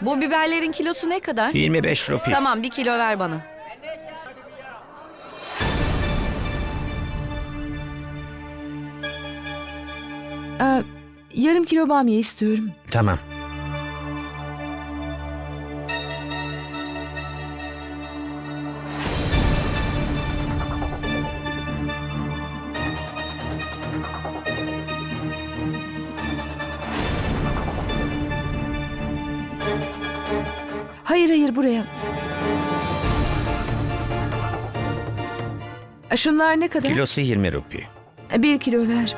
Bu biberlerin kilosu ne kadar? 25 rupi. Tamam bir kilo ver bana. Aa, yarım kilo bamya istiyorum. Tamam. Hayır hayır buraya. Aa, Şunlar ne kadar? Kilosu 20 rupi. Aa, Bir kilo ver.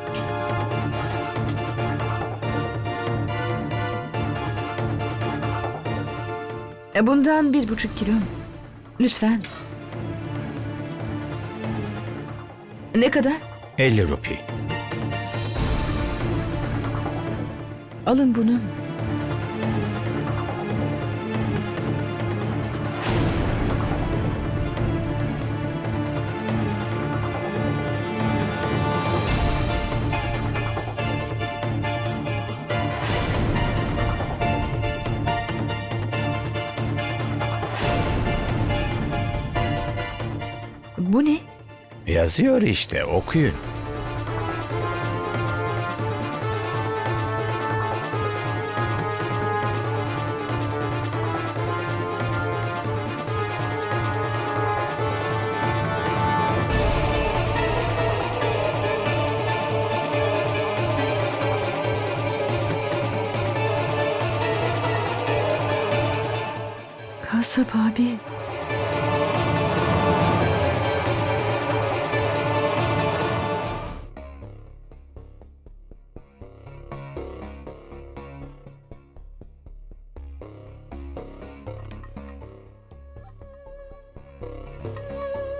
Aa, Bundan bir buçuk kilo. Lütfen. Ne kadar? 50 rupi. Alın bunu. Bu ne? Yazıyor işte okuyun. Kasap abi.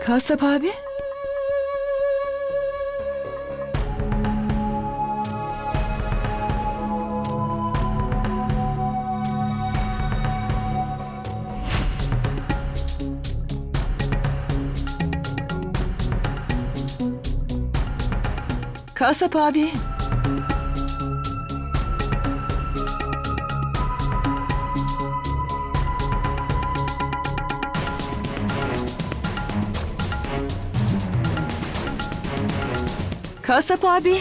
Kasap abi. Kasap abi. Kasap abi.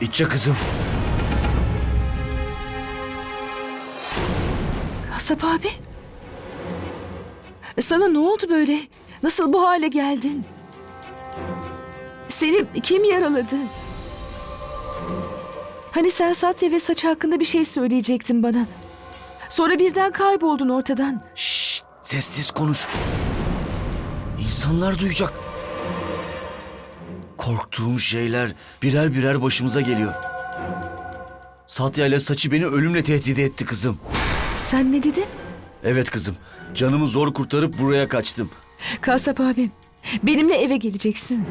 İçe kızım. Kasap abi. Sana ne oldu böyle? Nasıl bu hale geldin? Seni kim yaraladı? Hani sen Satya ve saç hakkında bir şey söyleyecektin bana. Sonra birden kayboldun ortadan. Şşt, sessiz konuş. İnsanlar duyacak. Korktuğum şeyler birer birer başımıza geliyor. Satya ile saçı beni ölümle tehdit etti kızım. Sen ne dedin? Evet kızım. Canımı zor kurtarıp buraya kaçtım. Kasap abi, benimle eve geleceksin.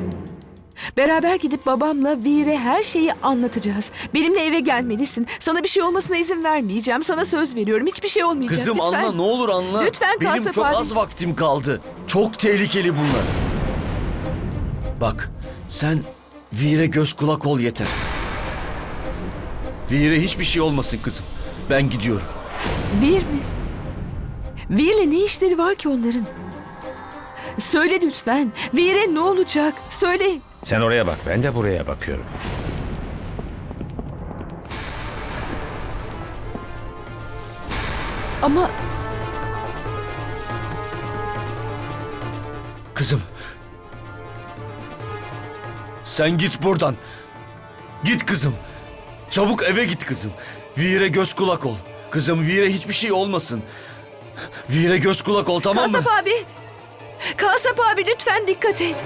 Beraber gidip babamla Vire her şeyi anlatacağız. Benimle eve gelmelisin. Sana bir şey olmasına izin vermeyeceğim. Sana söz veriyorum. Hiçbir şey olmayacak. Kızım Lütfen. anla ne olur anla. Lütfen Benim Kasap çok abi. az vaktim kaldı. Çok tehlikeli bunlar. Bak sen Vire göz kulak ol yeter. Vire hiçbir şey olmasın kızım. Ben gidiyorum. Vir mi? Vir'le ne işleri var ki onların? Söyle lütfen. Vir'e ne olacak? Söyle. Sen oraya bak ben de buraya bakıyorum. Ama Kızım. Sen git buradan. Git kızım. Çabuk eve git kızım. Vire göz kulak ol. Kızım Vire hiçbir şey olmasın. Vire göz kulak ol tamam mı? Kasap abi. Kasap abi lütfen dikkat et.